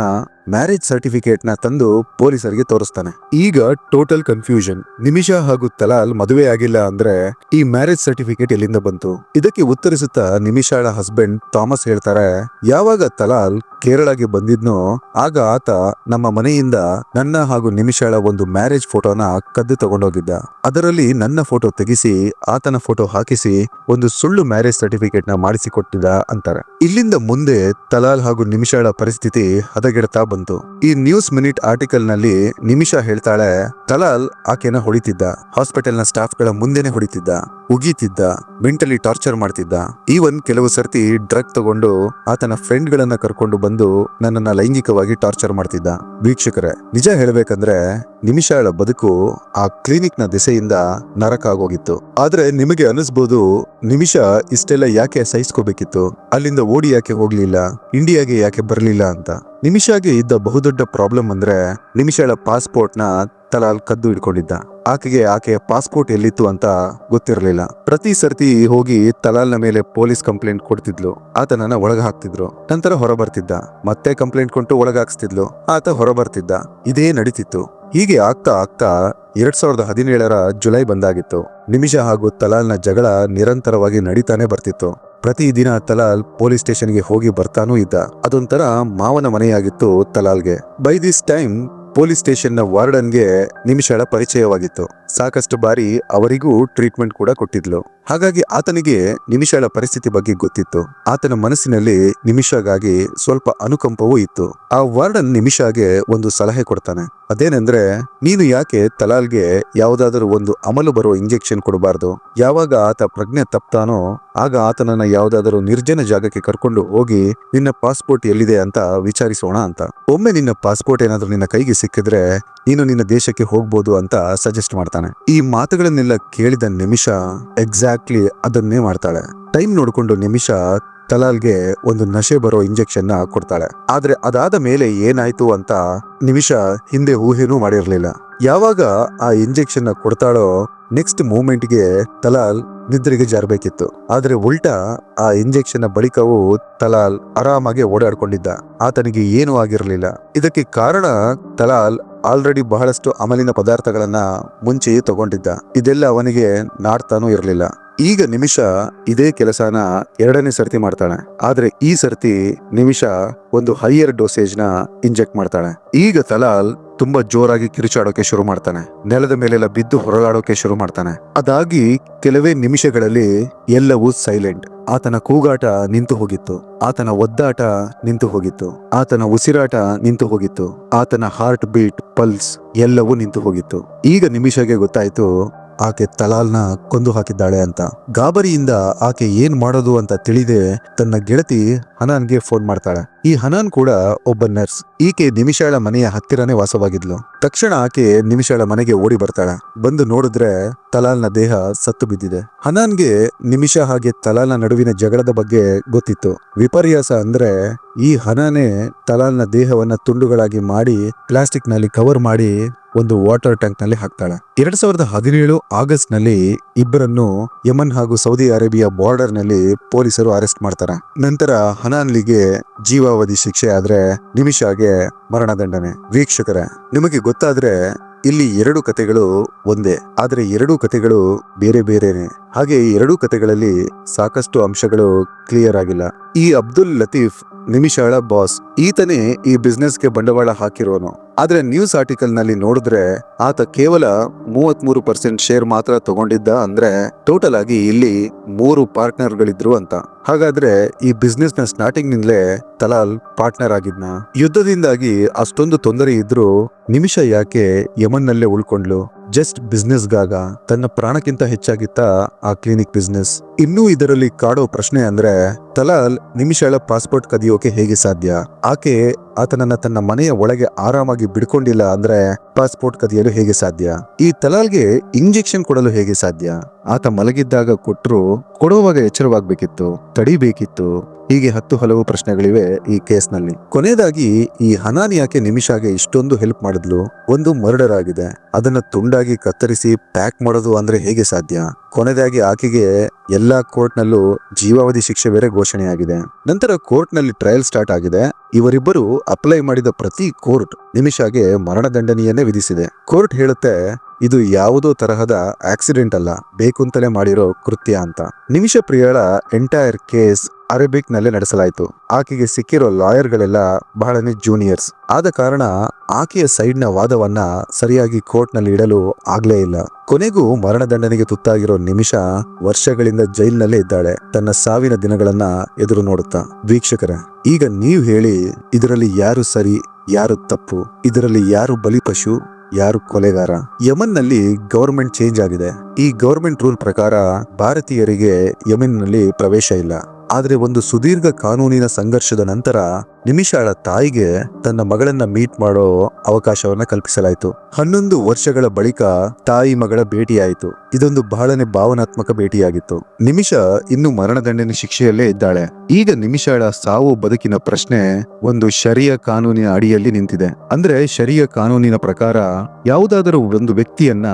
ಮ್ಯಾರೇಜ್ ಸರ್ಟಿಫಿಕೇಟ್ನ ತಂದು ಪೊಲೀಸರಿಗೆ ತೋರಿಸ್ತಾನೆ. ಈಗ ಟೋಟಲ್ ಕನ್ಫ್ಯೂಷನ್. ನಿಮಿಷ ಹಾಗೂ ತಲಾಲ್ ಮದುವೆ ಆಗಿಲ್ಲ ಅಂದ್ರೆ ಈ ಮ್ಯಾರೇಜ್ ಸರ್ಟಿಫಿಕೇಟ್ ಎಲ್ಲಿಂದ ಬಂತು? ಇದಕ್ಕೆ ಉತ್ತರಿಸುತ್ತಾ ನಿಮಿಷಾಳ ಹಸ್ಬೆಂಡ್ ಥಾಮಸ್ ಹೇಳ್ತಾರೆ, ಯಾವಾಗ ತಲಾಲ್ ಕೇರಳಗೆ ಬಂದಿದ್ನೋ, ಆಗ ಆತ ನಮ್ಮ ಮನೆಯಿಂದ ನನ್ನ ಹಾಗೂ ನಿಮಿಷಾಳ ಒಂದು ಮ್ಯಾರೇಜ್ ಫೋಟೋನ ಕದ್ದು ತಗೊಂಡೋಗಿದ್ದ. ಅದರಲ್ಲಿ ನನ್ನ ಫೋಟೋ ತೆಗೆಸಿ, ಆತನ ಫೋಟೋ ಹಾಕಿಸಿ, ಒಂದು ಸುಳ್ಳು ಮ್ಯಾರೇಜ್ ಸರ್ಟಿಫಿಕೇಟ್ನ ಮಾಡಿಸಿಕೊಟ್ಟಿದ್ದ ಅಂತಾರೆ. ಇಲ್ಲಿಂದ ಮುಂದೆ ತಲಾಲ್ ಹಾಗೂ ನಿಮಿಷಾಳ ಪರಿಸ್ಥಿತಿ ಹದಗೆಡ್ತಾ ಬಂತು. ಈ ನ್ಯೂಸ್ ಮಿನಿಟ್ ಆರ್ಟಿಕಲ್ನಲ್ಲಿ ನಿಮಿಷ ಹೇಳ್ತಾಳೆ ತಲಾಲ್ ಆಕೆನ ಹೊಡಿತಿದ್ದ ಹಾಸ್ಪಿಟಲ್ನ ಸ್ಟಾಫ್ಗಳ ಮುಂದೆನೆ ಹೊಡಿತಿದ್ದ, ಉಗೀತಿದ್ದ, ಮೆಂಟಲಿ ಟಾರ್ಚರ್ ಮಾಡ್ತಿದ್ದ. ಈವನ್ ಕೆಲವು ಸರ್ತಿ ಡ್ರಗ್ ತಗೊಂಡು ಆತನ ಫ್ರೆಂಡ್ ಗಳನ್ನ ಕರ್ಕೊಂಡು ಬಂದು ನನ್ನನ್ನ ಲೈಂಗಿಕವಾಗಿ ಟಾರ್ಚರ್ ಮಾಡ್ತಿದ್ದ. ವೀಕ್ಷಕರೇ, ನಿಜ ಹೇಳ್ಬೇಕಂದ್ರೆ ನಿಮಿಷಾಳ ಬದುಕು ಆ ಕ್ಲಿನಿಕ್ನ ದಿಸೆಯಿಂದ ನರಕ ಆಗೋಗಿತ್ತು ಆದ್ರೆ ನಿಮಗೆ ಅನಿಸ್ಬೋದು, ನಿಮಿಷ ಇಷ್ಟೆಲ್ಲ ಯಾಕೆ ಸಹಿಸ್ಕೋಬೇಕಿತ್ತು? ಅಲ್ಲಿಂದ ಓಡಿ ಯಾಕೆ ಹೋಗ್ಲಿಲ್ಲ? ಇಂಡಿಯಾಗೆ ಯಾಕೆ ಬರ್ಲಿಲ್ಲ ಅಂತ. ನಿಮಿಷಾಗೆ ಇದ್ದ ಬಹುದೊಡ್ಡ ಪ್ರಾಬ್ಲಮ್ ಅಂದ್ರೆ ನಿಮಿಷಾಳ ಪಾಸ್ಪೋರ್ಟ್ನ ತಲಾಲ್ ಕದ್ದು ಇಟ್ಕೊಂಡಿದ್ದ ಆಕೆಗೆ ಆಕೆಯ ಪಾಸ್ಪೋರ್ಟ್ ಎಲ್ಲಿತ್ತು ಅಂತ ಗೊತ್ತಿರಲಿಲ್ಲ. ಪ್ರತಿ ಸರ್ತಿ ಹೋಗಿ ತಲಾಲ್ನ ಮೇಲೆ ಪೊಲೀಸ್ ಕಂಪ್ಲೇಂಟ್ ಕೊಡ್ತಿದ್ಲು. ಆತನನ್ನ ಒಳಗ ಹಾಕ್ತಿದ್ರು ನಂತರ ಹೊರ ಬರ್ತಿದ್ದ ಮತ್ತೆ ಕಂಪ್ಲೇಂಟ್ ಕೊಟ್ಟು ಒಳಗಾಕ್ಸ್ತಿದ್ಲು. ಆತ ಹೊರ ಬರ್ತಿದ್ದ ಇದೇ ನಡೀತಿತ್ತು. ಹೀಗೆ ಆಗ್ತಾ ಆಗ್ತಾ ಎರಡ್ ಸಾವಿರದ ಹದಿನೇಳರ ಜುಲೈ ಬಂದಾಗಿತ್ತು. ನಿಮಿಷ ಹಾಗೂ ತಲಾಲ್ನ ಜಗಳ ನಿರಂತರವಾಗಿ ನಡೀತಾನೆ ಬರ್ತಿತ್ತು. ಪ್ರತಿದಿನ ತಲಾಲ್ ಪೊಲೀಸ್ ಸ್ಟೇಷನ್ಗೆ ಹೋಗಿ ಬರ್ತಾನೂ ಇದ್ದ. ಅದೊಂಥರ ಮಾವನ ಮನೆಯಾಗಿತ್ತು ತಲಾಲ್ಗೆ. ಬೈ ದಿಸ್ ಟೈಮ್ ಪೊಲೀಸ್ ಸ್ಟೇಷನ್ನ ವಾರ್ಡನ್ಗೆ ನಿಮಿಷಳ ಪರಿಚಯವಾಗಿತ್ತು. ಸಾಕಷ್ಟು ಬಾರಿ ಅವರಿಗೂ ಟ್ರೀಟ್ಮೆಂಟ್ ಕೂಡ ಕೊಟ್ಟಿದ್ಲು. ಹಾಗಾಗಿ ಆತನಿಗೆ ನಿಮಿಷಗಳ ಪರಿಸ್ಥಿತಿ ಬಗ್ಗೆ ಗೊತ್ತಿತ್ತು. ಆತನ ಮನಸ್ಸಿನಲ್ಲಿ ನಿಮಿಷಗಾಗಿ ಸ್ವಲ್ಪ ಅನುಕಂಪವೂ ಇತ್ತು. ಆ ವಾರ್ಡನ್ ನಿಮಿಷಾಗೆ ಒಂದು ಸಲಹೆ ಕೊಡ್ತಾನೆ. ಅದೇನೆಂದ್ರೆ, ನೀನು ಯಾಕೆ ತಲಾಲ್ಗೆ ಯಾವುದಾದರೂ ಒಂದು ಅಮಲು ಬರೋ ಇಂಜೆಕ್ಷನ್ ಕೊಡಬಾರ್ದು? ಯಾವಾಗ ಆತ ಪ್ರಜ್ಞೆ ತಪ್ತಾನೋ, ಆಗ ಆತನನ್ನ ಯಾವುದಾದರೂ ನಿರ್ಜನ ಜಾಗಕ್ಕೆ ಕರ್ಕೊಂಡು ಹೋಗಿ, ನಿನ್ನ ಪಾಸ್ಪೋರ್ಟ್ ಎಲ್ಲಿದೆ ಅಂತ ವಿಚಾರಿಸೋಣ ಅಂತ. ಒಮ್ಮೆ ನಿನ್ನ ಪಾಸ್ಪೋರ್ಟ್ ಏನಾದರೂ ನಿನ್ನ ಕೈಗೆ ಸಿಕ್ಕಿದ್ರೆ, ನೀನು ನಿನ್ನ ದೇಶಕ್ಕೆ ಹೋಗ್ಬೋದು ಅಂತ ಸಜೆಸ್ಟ್ ಮಾಡ್ತಾನೆ. ಈ ಮಾತುಗಳನ್ನೆಲ್ಲ ಕೇಳಿದ ನಿಮಿಷ, ಎಕ್ಸಾಕ್ಟ್ ಎಕ್ಸಾಕ್ಟ್ಲಿ ಅದನ್ನೇ ಮಾಡ್ತಾಳೆ. ಟೈಮ್ ನೋಡಿಕೊಂಡು ನಿಮಿಷ ತಲಾಲ್ಗೆ ಒಂದು ನಶೆ ಬರೋ ಇಂಜೆಕ್ಷನ್ ಕೊಡ್ತಾಳೆ. ಆದ್ರೆ ಅದಾದ ಮೇಲೆ ಏನಾಯ್ತು ಅಂತ ನಿಮಿಷ ಹಿಂದೆ ಊಹೆನೂ ಮಾಡಿರ್ಲಿಲ್ಲ. ಯಾವಾಗ ಆ ಇಂಜೆಕ್ಷನ್ ಕೊಡ್ತಾಳೋ ನೆಕ್ಸ್ಟ್ ಮೂಮೆಂಟ್ಗೆ ತಲಾಲ್ ನಿದ್ರೆಗೆ ಜಾರಬೇಕಿತ್ತು. ಆದ್ರೆ ಉಲ್ಟಾ ಆ ಇಂಜೆಕ್ಷನ್ ಬಳಿಕವೂ ತಲಾಲ್ ಆರಾಮಾಗಿ ಓಡಾಡ್ಕೊಂಡಿದ್ದ. ಆತನಿಗೆ ಏನೂ ಆಗಿರಲಿಲ್ಲ. ಇದಕ್ಕೆ ಕಾರಣ ತಲಾಲ್ ಆಲ್ರೆಡಿ ಬಹಳಷ್ಟು ಅಮಲಿನ ಪದಾರ್ಥಗಳನ್ನ ಮುಂಚೆಯೇ ತಗೊಂಡಿದ್ದ. ಇದೆಲ್ಲ ಅವನಿಗೆ ನಾಡ್ತಾನೂ ಇರಲಿಲ್ಲ. ಈಗ ನಿಮಿಷ ಇದೇ ಕೆಲಸನ ಎರಡನೇ ಸರ್ತಿ ಮಾಡ್ತಾಳೆ. ಆದ್ರೆ ಈ ಸರ್ತಿ ನಿಮಿಷ ಒಂದು ಹೈಯರ್ ಡೋಸೇಜ್ನ ಇಂಜೆಕ್ಟ್ ಮಾಡ್ತಾಳೆ. ಈಗ ತಲಾಲ್ ತುಂಬಾ ಜೋರಾಗಿ ಕಿರುಚಾಡೋಕೆ ಶುರು ಮಾಡ್ತಾನೆ. ನೆಲದ ಮೇಲೆಲ್ಲ ಬಿದ್ದು ಹೊರಗಾಡೋಕೆ ಶುರು ಮಾಡ್ತಾನೆ. ಅದಾಗಿ ಕೆಲವೇ ನಿಮಿಷಗಳಲ್ಲಿ ಎಲ್ಲವೂ ಸೈಲೆಂಟ್ ಆತನ ಕೂಗಾಟ ನಿಂತು ಹೋಗಿತ್ತು. ಆತನ ಒದ್ದಾಟ ನಿಂತು ಹೋಗಿತ್ತು. ಆತನ ಉಸಿರಾಟ ನಿಂತು ಹೋಗಿತ್ತು. ಆತನ ಹಾರ್ಟ್ ಬೀಟ್ ಪಲ್ಸ್ ಎಲ್ಲವೂ ನಿಂತು ಹೋಗಿತ್ತು. ಈಗ ನಿಮಿಷಗೆ ಗೊತ್ತಾಯ್ತು ಆಕೆ ತಲಾಲ್ನ ಕೊಂದು ಹಾಕಿದ್ದಾಳೆ ಅಂತ. ಗಾಬರಿಯಿಂದ ಆಕೆ ಏನ್ ಮಾಡೋದು ಅಂತ ತಿಳಿದೆ ತನ್ನ ಗೆಳತಿ ಹನಾನ್ಗೆ ಫೋನ್ ಮಾಡ್ತಾಳೆ. ಈ ಹನಾನ್ ಕೂಡ ಒಬ್ಬ ನರ್ಸ್. ಈಕೆ ನಿಮಿಷಾಳ ಮನೆಯ ಹತ್ತಿರನೇ ವಾಸವಾಗಿದ್ಲು. ತಕ್ಷಣ ಆಕೆ ನಿಮಿಷಾಳ ಮನೆಗೆ ಓಡಿ ಬರ್ತಾಳೆ. ಬಂದು ನೋಡಿದ್ರೆ ತಲಾಲ್ನ ದೇಹ ಸತ್ತು ಬಿದ್ದಿದೆ. ಹನಾನ್ಗೆ ನಿಮಿಷ ಹಾಗೆ ತಲಾಲ್ನ ನಡುವಿನ ಜಗಳದ ಬಗ್ಗೆ ಗೊತ್ತಿತ್ತು. ವಿಪರ್ಯಾಸ ಅಂದ್ರೆ ಈ ಹನನೇ ತಲಾಲ್ನ ದೇಹವನ್ನ ತುಂಡುಗಳಾಗಿ ಮಾಡಿ ಪ್ಲಾಸ್ಟಿಕ್ನಲ್ಲಿ ಕವರ್ ಮಾಡಿ ಒಂದು ವಾಟರ್ ಟ್ಯಾಂಕ್ನಲ್ಲಿ ಹಾಕ್ತಾಳೆ. ಎರಡ್ ಸಾವಿರದ ಹದಿನೇಳು ಆಗಸ್ಟ್ನಲ್ಲಿ ಇಬ್ಬರನ್ನು ಯಮನ್ ಹಾಗೂ ಸೌದಿ ಅರೇಬಿಯಾ ಬಾರ್ಡರ್ನಲ್ಲಿ ಪೊಲೀಸರು ಅರೆಸ್ಟ್ ಮಾಡ್ತಾರೆ. ನಂತರ ಹನಾನ್ಲಿಗೆ ಜೀವಾವಧಿ ಶಿಕ್ಷೆ ಆದ್ರೆ ನಿಮಿಷಾಗೆ ಮರಣದಂಡನೆ. ವೀಕ್ಷಕರೇ, ನಿಮಗೆ ಗೊತ್ತಾದ್ರೆ ಇಲ್ಲಿ ಎರಡು ಕತೆಗಳು ಒಂದೇ. ಆದ್ರೆ ಎರಡೂ ಕತೆಗಳು ಬೇರೆ ಬೇರೆನೆ. ಹಾಗೆ ಈ ಎರಡೂ ಕತೆಗಳಲ್ಲಿ ಸಾಕಷ್ಟು ಅಂಶಗಳು ಕ್ಲಿಯರ್ ಆಗಿಲ್ಲ. ಈ ಅಬ್ದುಲ್ ಲತೀಫ್ ನಿಮಿಷಾಳ ಬಾಸ್ ಈತನೇ ಈ ಬಿಸ್ನೆಸ್ಗೆ ಬಂಡವಾಳ ಹಾಕಿರೋನು. ಆದ್ರೆ ನ್ಯೂಸ್ ಆರ್ಟಿಕಲ್ನಲ್ಲಿ ನೋಡಿದ್ರೆ ಆತ ಕೇವಲ ಮೂವತ್ಮೂರು ಪರ್ಸೆಂಟ್ ಶೇರ್ ಮಾತ್ರ ತಗೊಂಡಿದ್ದ ಅಂದ್ರೆ ಟೋಟಲ್ ಆಗಿ ಇಲ್ಲಿ ಮೂರು ಪಾರ್ಟ್ನರ್ಗಳಿದ್ರು ಅಂತ. ಹಾಗಾದ್ರೆ ಈ ಬಿಸ್ನೆಸ್ನ ಸ್ಟಾರ್ಟಿಂಗ್ ನಿಂದಲೇ ತಲಾಲ್ ಪಾರ್ಟ್ನರ್ ಆಗಿದ್ನ. ಯುದ್ಧದಿಂದಾಗಿ ಅಷ್ಟೊಂದು ತೊಂದರೆ ಇದ್ರೂ ನಿಮಿಷ ಯಾಕೆ ಯಮನ್ನಲ್ಲೇ ಉಳ್ಕೊಂಡ್ಲು? ಜಸ್ಟ್ ಬಿಸ್ನೆಸ್ಗಾಗ ತನ್ನ ಪ್ರಾಣಕ್ಕಿಂತ ಹೆಚ್ಚಾಗಿತ್ತ ಆ ಕ್ಲಿನಿಕ್ ಬಿಸ್ನೆಸ್ ಇನ್ನೂ ಇದರಲ್ಲಿ ಕಾಡೋ ಪ್ರಶ್ನೆ ಅಂದ್ರೆ ತಲಾಲ್ ನಿಮಿಷಳ ಪಾಸ್ಪೋರ್ಟ್ ಕದಿಯೋಕೆ ಹೇಗೆ ಸಾಧ್ಯ? ಆಕೆ ಆತನನ್ನ ತನ್ನ ಮನೆಯ ಒಳಗೆ ಆರಾಮಾಗಿ ಬಿಡ್ಕೊಂಡಿಲ್ಲ ಅಂದ್ರೆ ಪಾಸ್ಪೋರ್ಟ್ ಕದಿಯಲು ಹೇಗೆ ಸಾಧ್ಯ? ಈ ತಲಾಲ್ಗೆ ಇಂಜೆಕ್ಷನ್ ಕೊಡಲು ಹೇಗೆ ಸಾಧ್ಯ? ಆತ ಮಲಗಿದ್ದಾಗ ಕೊಟ್ಟರು ಕೊಡುವಾಗ ಎಚ್ಚರವಾಗಬೇಕಿತ್ತು, ತಡಿಬೇಕಿತ್ತು. ಹೀಗೆ ಹತ್ತು ಹಲವು ಪ್ರಶ್ನೆಗಳಿವೆ ಈ ಕೇಸ್ನಲ್ಲಿ. ಕೊನೆಯದಾಗಿ, ಈ ಹನಾನಿಯಾಕೆ ನಿಮಿಷಾಗೆ ಇಷ್ಟೊಂದು ಹೆಲ್ಪ್ ಮಾಡಿದ್ಲು? ಒಂದು ಮರ್ಡರ್ ಆಗಿದೆ ಅದನ್ನ ತುಂಡಾಗಿ ಕತ್ತರಿಸಿ ಪ್ಯಾಕ್ ಮಾಡೋದು ಅಂದ್ರೆ ಹೇಗೆ ಸಾಧ್ಯ? ಕೊನೆಯದಾಗಿ ಆಕೆಗೆ ಎಲ್ಲಾ ಕೋರ್ಟ್ನಲ್ಲೂ ಜೀವಾವಧಿ ಶಿಕ್ಷೆ ಬೇರೆ ಘೋಷಣೆಯಾಗಿದೆ. ನಂತರ ಕೋರ್ಟ್ನಲ್ಲಿ ಟ್ರಯಲ್ ಸ್ಟಾರ್ಟ್ ಆಗಿದೆ. ಇವರಿಬ್ಬರು ಅಪ್ಲೈ ಮಾಡಿದ ಪ್ರತಿ ಕೋರ್ಟ್ ನಿಮಿಷಾಗೆ ಮರಣದಂಡನೆಯನ್ನೇ ವಿಧಿಸಿದೆ. ಕೋರ್ಟ್ ಹೇಳುತ್ತೆ, ಇದು ಯಾವುದೋ ತರಹದ ಆಕ್ಸಿಡೆಂಟ್ ಅಲ್ಲ, ಬೇಕುಂತಲೇ ಮಾಡಿರೋ ಕೃತ್ಯ ಅಂತ. ನಿಮಿಷ ಪ್ರಿಯಳ ಎಂಟೈರ್ ಕೇಸ್ ಅರೇಬಿಕ್ ನಲ್ಲೇ ನಡೆಸಲಾಯಿತು. ಆಕೆಗೆ ಸಿಕ್ಕಿರೋ ಲಾಯರ್ಗಳೆಲ್ಲ ಬಹಳನೇ ಜೂನಿಯರ್ಸ್. ಆದ ಕಾರಣ ಆಕೆಯ ಸೈಡ್ನ ವಾದವನ್ನ ಸರಿಯಾಗಿ ಕೋರ್ಟ್ನಲ್ಲಿ ಇಡಲು ಆಗ್ಲೇ ಇಲ್ಲ. ಕೊನೆಗೂ ಮರಣದಂಡನೆಗೆ ತುತ್ತಾಗಿರೋ ನಿಮಿಷ ವರ್ಷಗಳಿಂದ ಜೈಲ್ನಲ್ಲೇ ಇದ್ದಾಳೆ. ತನ್ನ ಸಾವಿನ ದಿನಗಳನ್ನ ಎದುರು ನೋಡುತ್ತಾ. ವೀಕ್ಷಕರೇ, ಈಗ ನೀವು ಹೇಳಿ, ಇದರಲ್ಲಿ ಯಾರು ಸರಿ, ಯಾರು ತಪ್ಪು? ಇದರಲ್ಲಿ ಯಾರು ಬಲಿಪಶು ಯಾರು ಕೊಲೆಗಾರ? ಯಮನ್ನಲ್ಲಿ ಗವರ್ಮೆಂಟ್ ಚೇಂಜ್ ಆಗಿದೆ. ಈ ಗವರ್ಮೆಂಟ್ ರೂಲ್ ಪ್ರಕಾರ ಭಾರತೀಯರಿಗೆ ಯಮನ್ನಲ್ಲಿ ಪ್ರವೇಶ ಇಲ್ಲ. ಆದ್ರೆ ಒಂದು ಸುದೀರ್ಘ ಕಾನೂನಿನ ಸಂಘರ್ಷದ ನಂತರ ನಿಮಿಷಾಳ ತಾಯಿಗೆ ತನ್ನ ಮಗಳನ್ನ ಮೀಟ್ ಮಾಡೋ ಅವಕಾಶವನ್ನ ಕಲ್ಪಿಸಲಾಯಿತು. ಹನ್ನೊಂದು ವರ್ಷಗಳ ಬಳಿಕ ತಾಯಿ ಮಗಳ ಭೇಟಿಯಾಯಿತು. ಇದೊಂದು ಬಹಳನೇ ಭಾವನಾತ್ಮಕ ಭೇಟಿಯಾಗಿತ್ತು. ನಿಮಿಷ ಇನ್ನು ಮರಣದಂಡನೆ ಶಿಕ್ಷೆಯಲ್ಲೇ ಇದ್ದಾಳೆ. ಈಗ ನಿಮಿಷಾಳ ಸಾವು ಬದುಕಿನ ಪ್ರಶ್ನೆ ಒಂದು ಶರಿಯ ಕಾನೂನಿನ ಅಡಿಯಲ್ಲಿ ನಿಂತಿದೆ. ಅಂದ್ರೆ ಶರಿಯ ಕಾನೂನಿನ ಪ್ರಕಾರ ಯಾವುದಾದರೂ ಒಂದು ವ್ಯಕ್ತಿಯನ್ನ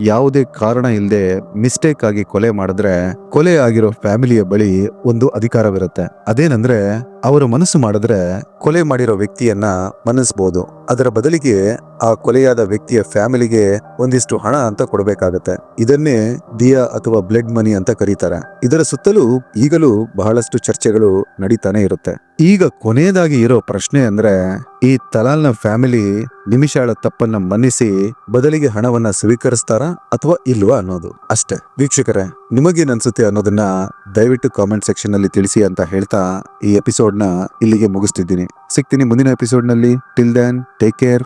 ಯಾವುದೇ ಕಾರಣ ಇಲ್ಲದೆ ಮಿಸ್ಟೇಕ್ ಆಗಿ ಕೊಲೆ ಮಾಡಿದ್ರೆ ಕೊಲೆ ಆಗಿರೋ ಫ್ಯಾಮಿಲಿಯ ಬಳಿ ಒಂದು ಅಧಿಕಾರವಿರುತ್ತೆ. ಅದೇನಂದ್ರೆ ಅವರು ಮನಸ್ಸು ಮಾಡಿದ್ರೆ ಕೊಲೆ ಮಾಡಿರೋ ವ್ಯಕ್ತಿಯನ್ನ ಮನ್ನಿಸ್ಬೋದು ಅದರ ಬದಲಿಗೆ ಆ ಕೊಲೆಯಾದ ವ್ಯಕ್ತಿಯ ಫ್ಯಾಮಿಲಿಗೆ ಒಂದಿಷ್ಟು ಹಣ ಅಂತ ಕೊಡಬೇಕಾಗತ್ತೆ. ಇದನ್ನೇ ದಿಯಾ ಅಥವಾ ಬ್ಲಡ್ ಮನಿ ಅಂತ ಕರೀತಾರೆ. ಇದರ ಸುತ್ತಲೂ ಈಗಲೂ ಬಹಳಷ್ಟು ಚರ್ಚೆಗಳು ನಡೀತಾನೆ ಇರುತ್ತೆ. ಈಗ ಕೊನೆಯದಾಗಿ ಇರೋ ಪ್ರಶ್ನೆ ಅಂದ್ರೆ, ಈ ತಲಾಲ್ನ ಫ್ಯಾಮಿಲಿ ನಿಮಿಷಾಳ ತಪ್ಪನ್ನ ಮನ್ನಿಸಿ ಬದಲಿಗೆ ಹಣವನ್ನ ಸ್ವೀಕರಿಸ್ತಾರ ಅಥವಾ ಇಲ್ವಾ ಅನ್ನೋದು? ಅಷ್ಟೇ. ವೀಕ್ಷಕರೇ ನಿಮಗೇನ್ ಅನ್ಸುತ್ತೆ ಅನ್ನೋದನ್ನ ದಯವಿಟ್ಟು ಕಾಮೆಂಟ್ ಸೆಕ್ಷನ್ನಲ್ಲಿ ತಿಳಿಸಿ ಅಂತ ಹೇಳ್ತಾ ಈ ಎಪಿಸೋಡ್ನ ಇಲ್ಲಿಗೆ ಮುಗಿಸ್ತಿದ್ದೀನಿ. ಸಿಗ್ತೀನಿ ಮುಂದಿನ ಎಪಿಸೋಡ್ನಲ್ಲಿ ಟಿಲ್ ದೆನ್. Take care.